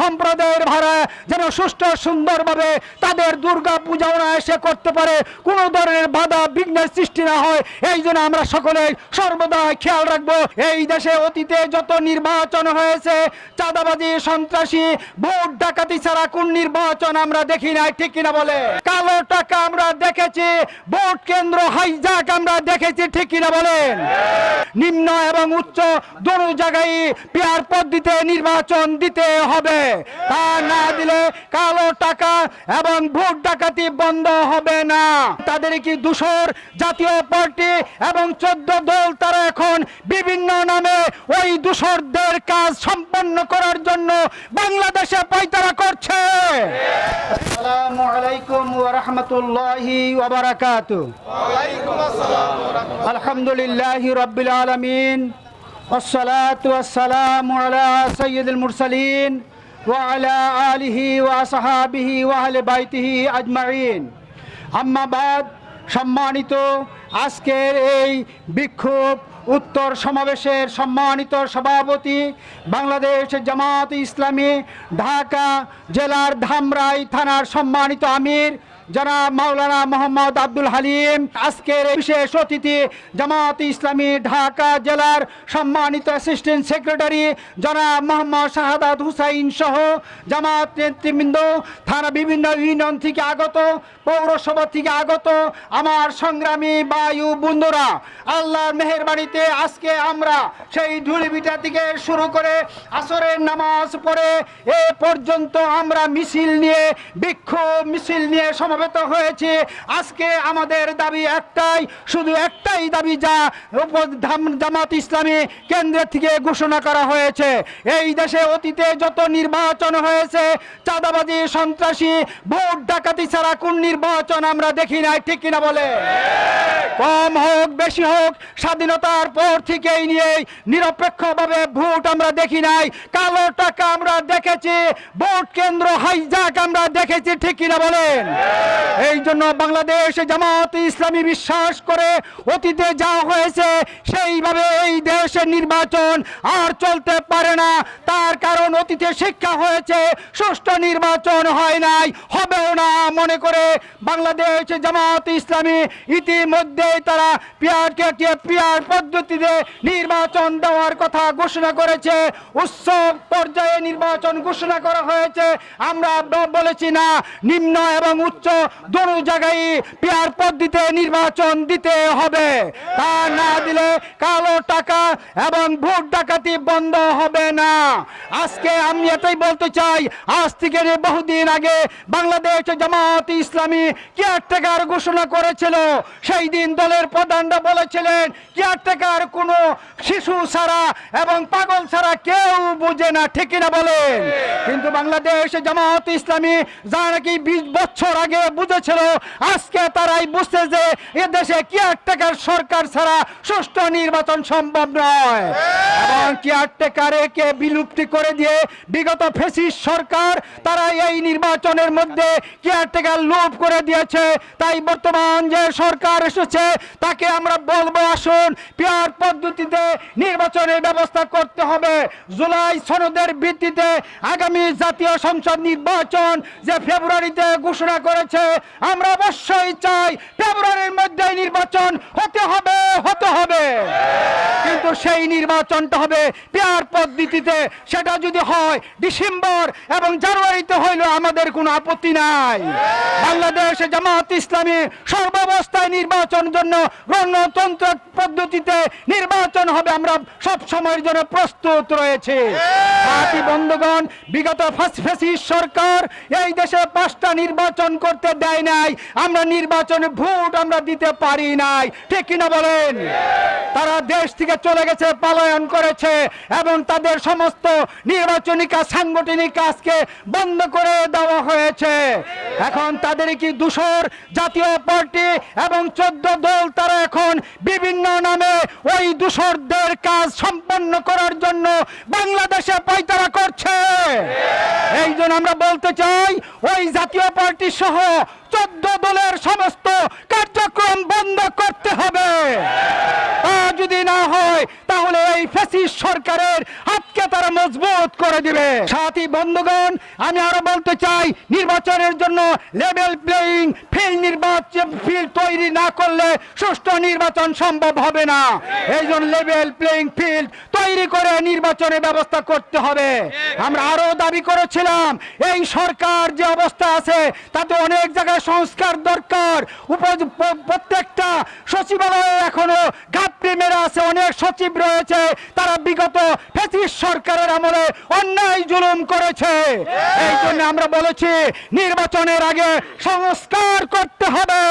সম্প্রদায়ের ভাড়া যেন সুষ্ঠু সুন্দরভাবে তাদের দুর্গা পূজা এসে করতে পারে। কোনো ধরনের বাধা বিঘ্নের সৃষ্টি না হয়। এই জন্য আমরা সকলে সর্বদা খেয়াল রাখব, এই দেশে অতীতে যত নির্বাচন হয়েছে, চাঁদাবাজি, সন্ত্রাসী, ভোট ডাকাতি ছাড়া কোন নির্বাচন আমরা দেখি নাই, ঠিক কিনা বলে? কালো টাকা আমরা দেখেছি, ভোট কেন্দ্র হাইজাক আমরা দেখেছি, ঠিক কিনা বলেন? নিম্ন এবং উচ্চ দোনো জায়গায় পেয়ার পদ্ধতিতে নির্বাচন দিতে হবে। তা না দিলে কালো টাকা এবং ভোট ডাকাতি বন্ধ হবে না তাদের কি দূষর জাতীয় পার্টি এবং চোদ্দ দল তারা এখন বিভিন্ন নামে ওই দূষরদের কাজ সম্পন্ন করার জন্য বাংলাদেশে পাইতারা করছে আসসালামু আলাইকুম ওয়া রাহমাতুল্লাহি ওয়া বারাকাতুহু আলহামদুলিল্লাহি রাব্বিল আলামিন والصلاة والسلام على سيد المرسلين وعلى آله وصحابه وأهل بيته أجمعين আম্মা বাদ সম্মানিত আজকের এই বিক্ষোভ উত্তর সমাবেশের সম্মানিত সভাপতি বাংলাদেশ জামাত ইসলামী ঢাকা জেলার ধামরাই থানার সম্মানিত আমির জনাব মাওলানা মোহাম্মদ আব্দুল হালিম, আজকের বিশেষ অতিথি জামাত ইসলামী ঢাকা জেলার সম্মানিত অ্যাসিস্ট্যান্ট সেক্রেটারি জনাব মোহাম্মদ শাহাদাত হুসাইন সহ জামাত নেতৃবৃন্দ, থানা বিভিন্ন ইউনিয়ন থেকে আগত, পৌরসভা থেকে আগত আমার সংগ্রামী বায়ু বন্ধুরা, আল্লাহর মেহেরবাড়িতে আজকে আমরা সেই ধুলিবিটা থেকে শুরু করে আসরের নামাজ পড়ে এ পর্যন্ত আমরা মিছিল নিয়ে, বিক্ষোভ মিছিল নিয়ে সমবেত হয়েছে। আজকে আমাদের দাবি একটাই, শুধু একটাই দাবি যা জামাত ইসলামী কেন্দ্রের থেকে ঘোষণা করা হয়েছে। এই দেশে অতীতে যত নির্বাচন হয়েছে, চাঁদাবাজি, সন্ত্রাসী, ভোট ডাকাতি ছাড়া কোন নির্বাচন আমরা দেখি নাই, ঠিক কিনা বলে? কম হোক, বেশি হোক, স্বাধীনতার পর থেকেই নিয়ে নিরপেক্ষভাবে ভোট আমরা দেখি নাই। কালো টাকা আমরা দেখেছি, ভোট কেন্দ্র হাইজাক আমরা দেখেছি, ঠিক কিনা বলেন? এই জন্য বাংলাদেশ জামাত ইসলামী বিশ্বাস করে অতীতে যা হয়েছে, সেইভাবে এই দেশের নির্বাচন আর চলতে পারে না। তার কারণ অতীতে শিক্ষা হয়েছে, সুষ্ঠু নির্বাচন হয় নাই, হবেও না। মনে করে বাংলাদেশ জামাত ইসলামী ইতিমধ্যে তারা পিয়ার কেটে পিয়ার পদ্ধতিতে নির্বাচন দেওয়ার কথা ঘোষণা করেছে। উৎসব পর্যায়ে নির্বাচন ঘোষণা করা হয়েছে। আমরা বলেছি না, নিম্ন এবং উচ্চ দোনো জায়গায় পিয়ার পদ্ধতিতে নির্বাচন দিতে হবে। তা না দিলে কালো টাকা এবং ভোট ডাকাতি বন্ধ হবে না। আজকে আমি এটাই বলতে চাই, আজ থেকে বহুদিন আগে বাংলাদেশ জামাত ইসলামী কেয়ারটেকার ঘোষণা করেছিল, সেই দিন দলের প্রধানরা বলেছিলেন, কেয়ারটেকার কোনো শিশু ছাড়া এবং পাগল ছাড়া কেউ বুঝে না ঠিক না বলেন। কিন্তু বাংলাদেশ জামাত ইসলামী যা নাকি বিশ বছর আগে বুঝেছিল, আজকে তারাই বুঝছে যে এ দেশে কেয়ারটেকার সরকার ছাড়া সুষ্ঠু নির্বাচন সম্ভব নয়। এবং কেয়ারটেকারে কে বিলুপ্তি করে দিয়ে বিগত ফেসিস সরকার, তারা এই নির্বাচনের মধ্যে কেয়ারটেকার লোভ করে দিয়েছে। তাই বর্তমান যে সরকার এসেছে তাকে আমরা বলব, আসুন, পিয়ার পদ্ধতিতে নির্বাচনের ব্যবস্থা করতে হবে। জুলাই সনদের ভিত্তিতে আগামী জাতীয় সংসদ নির্বাচন যে ফেব্রুয়ারিতে ঘোষণা করেছে, আমরা অবশ্যই চাই ফেব্রুয়ারির মধ্যে নির্বাচন হতে হবে হতে হবে। সেই নির্বাচনটা হবে পেয়ার পদ্ধতিতে। সেটা যদি হয়, ডিসেম্বর এবং জানুয়ারিতে হইলে আমাদের কোনো আপত্তি নাই। বাংলাদেশ জামাত ইসলামী সর্বাবস্থায় নির্বাচন জন্য গণতন্ত্র পদ্ধতিতে নির্বাচন হবে। আমরা সব সময়ের জন্য প্রস্তুত রয়েছে। বন্ধুগণ, বিগত সরকার এই দেশে পাঁচটা নির্বাচন করতে দেয় নাই। আমরা নির্বাচনে ভোট আমরা দিতে পারি নাই। ঠিক কিনা বলেন? তারা দেশ থেকে চলে গেছে, পলায়ন করেছে এবং তাদের সমস্ত নির্বাচনী কাজ সাংগঠনিক কাজকে বন্ধ করে দেওয়া হয়েছে। এখন তাদের কি দূষর? জাতীয় পার্টি এবং চোদ্দ দল তারা এখন বিভিন্ন নামে ওই দূষরদের কাজ সম্পন্ন করার জন্য বাংলাদেশে পাইতারা করছে। এই জন্য আমরা বলতে চাই, ওই জাতীয় পার্টি সহ চোদ্দ দলের সমস্ত কার্যক্রম বন্ধ করতে হবে। যদি না হয়, তাহলে এই ফেসিস সরকারের হাতকে মজবুত করে দিবে। সাথী বন্ধুগণ, আমি আরও বলতে চাই, নির্বাচনের জন্য লেভেল প্লেইং ফিল্ড নির্বাচন ফিল্ড তৈরি না করলে সুষ্ঠু নির্বাচন সম্ভব হবে না। এই জন্য লেভেল প্লেইং ফিল্ড তৈরি করে নির্বাচনের ব্যবস্থা করতে হবে। আমরা আরও দাবি করেছিলাম, এই সরকার যে অবস্থা আছে, তাতে অনেক জায়গায় সংস্কার দরকার। প্রত্যেকটা সচিবালয়ে এখনও গাপটি মেরে আছে, অনেক সচিব রয়েছে, তারা বিগত ফেসিস সরকারের আমলে অন্যায় জুলুম করেছে। এই জন্য আমরা বলেছি, নির্বাচনের আগে সংস্কার করতে হবে।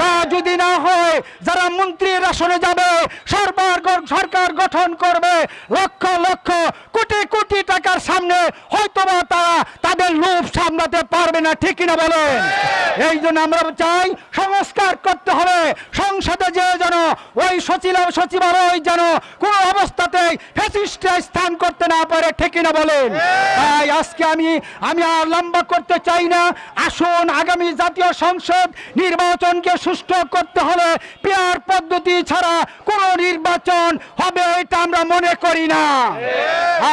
তা যদি না হয়, যারা মন্ত্রীর আসনে যাবে, সরকার সরকার গঠন করবে, লক্ষ লক্ষ কোটি কোটি টাকার সামনে হয়তোবা তারা তাদের লোভ সামলাতে পারবে না, ঠিক না বলেন? এই জন্য আমরা চাই সংস্কার করতে হবে। সংসদে যে যেন, ওই সচিব, সচিবালয় যেন কোন অবস্থাতেই ফ্যাসিস্টে স্থান করতে না পারে, ঠিক কিনা বলেন? তাই আজকে আমি আমি আর লম্বা করতে চাই না। আসুন, আগামী জাতীয় সংসদ নির্বাচনকে সুষ্ঠু করতে হলে পেয়ার পদ্ধতি ছাড়া কোন নির্বাচন হবে, এটা আমরা মনে করি না।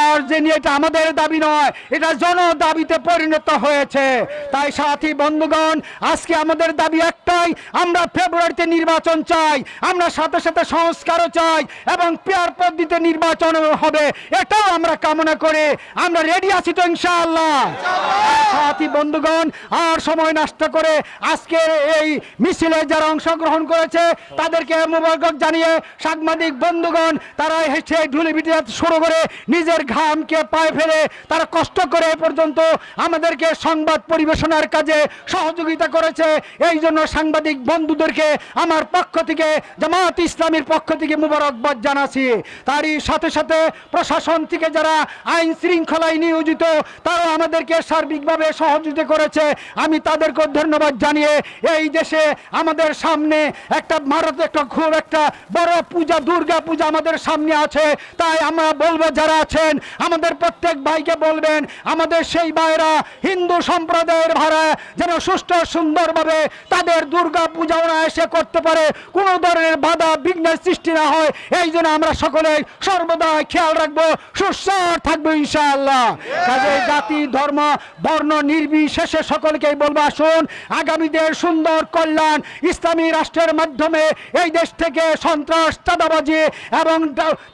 আর যে এটা আমাদের দাবি নয়, এটা জন দাবিতে পরিণত হয়েছে। তাই সাথী বন্ধুগণ, আজকে আমাদের দাবি একটাই, আমরা ফেব্রুয়ারিতে নির্বাচন চাই, আমরা সাথে সাথে সংস্কারও চাই, এবং পেয়ার পদ্ধতিতে নির্বাচন হবে, এটাও আমরা কামনা করে। আমরা রেডি আছি তো ইনশাআল্লাহ। সাথী বন্ধুগণ, আর সময় নষ্ট করে আজকের এই মিছিলে যারা অংশগ্রহণ করেছে, তাদেরকে মোবারক জানিয়ে সাংবাদিক বন্ধুগণ, তারা হেসে ঢুলি পিটে শুরু করে নিজের ঘামকে পায়ে ফেলে তারা কষ্ট করে পর্যন্ত আমাদেরকে সংবাদ পরিবেশনার কাজে সহযোগিতা করেছে। এই জন্য সাংবাদিক বন্ধুদেরকে আমার পক্ষ থেকে, জামাত ইসলামীর পক্ষ থেকে মুবারকবাদ জানাচ্ছি। তারই সাথে সাথে প্রশাসন থেকে যারা আইন শৃঙ্খলায় নিয়োজিত, তারা আমাদেরকে সার্বিকভাবে সহযোগিতা করেছে। আমি তাদেরকে ধন্যবাদ জানিয়ে এই দেশে আমাদের সামনে একটা ভারত একটা খুব একটা বড় পূজা, দুর্গা পূজা আমাদের সামনে আছে। তাই আমরা বলব, যারা আছেন, আমাদের প্রত্যেক ভাইকে বলবেন, আমাদের সেই ভাইরা হিন্দু সম্প্রদায়ের ভাড়া যেন সুষ্ঠু সুন্দরভাবে তাদের দুর্গা পূজা ওরা এসে করতে পারে। কোনো ধরনের বাধা, বিঘ্নের সৃষ্টি না হয়। এই জন্য আমরা সকলে সর্বদা খেয়াল রাখব সুস্বার থাকব ইনশাআল্লাহ। কাজে জাতি, ধর্ম, বর্ণ নির্বিশেষে সকলকেই বলব আসুন, আগামীদের সুন্দর কল্যাণ ইসলামী রাষ্ট্রের মাধ্যমে এই দেশ থেকে সন্ত্রাস, চাঁদাবাজি এবং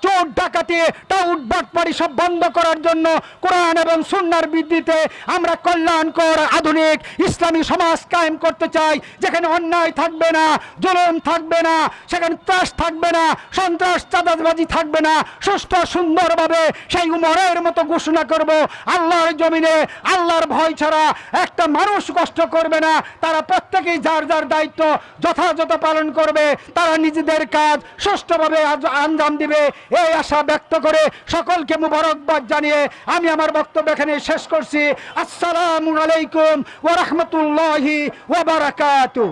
চোর, ডাকাতি, টাউট, বাটপাড়ি সব বন্ধ করার জন্য কোরআন এবং সুন্নার বৃদ্ধিতে আমরা কল্যাণকর আধুনিক ইসলামী সমাজ কায়েম করতে চাই, যেখানে অন্যায় থাকবে না, জুলুম থাকবে না, সেখানে ত্রাস থাকবে না, সন্ত্রাস, চাঁদাবাজি থাকবে না সুষ্ঠু সুন্দরভাবে সেই উমরের মতো ঘোষণা করব, আল্লাহর জমিনে আল্লাহর ভয় ছাড়া একটা মানুষ কষ্ট করবে না, তারা প্রত্যেকেই যার যার দায়িত্ব যথাযথ পালন করবে, তারা নিজেদের কাজ সুষ্ঠুভাবে আঞ্জাম দিবে। এই আশা ব্যক্ত করে সকলকে মুবারকবাদ জানিয়ে আমি আমার বক্তব্য এখানে শেষ করছি। আসসালামু আলাইকুম ওয়া রাহমাতুল্লাহি ওয়া বারাকাতুহু।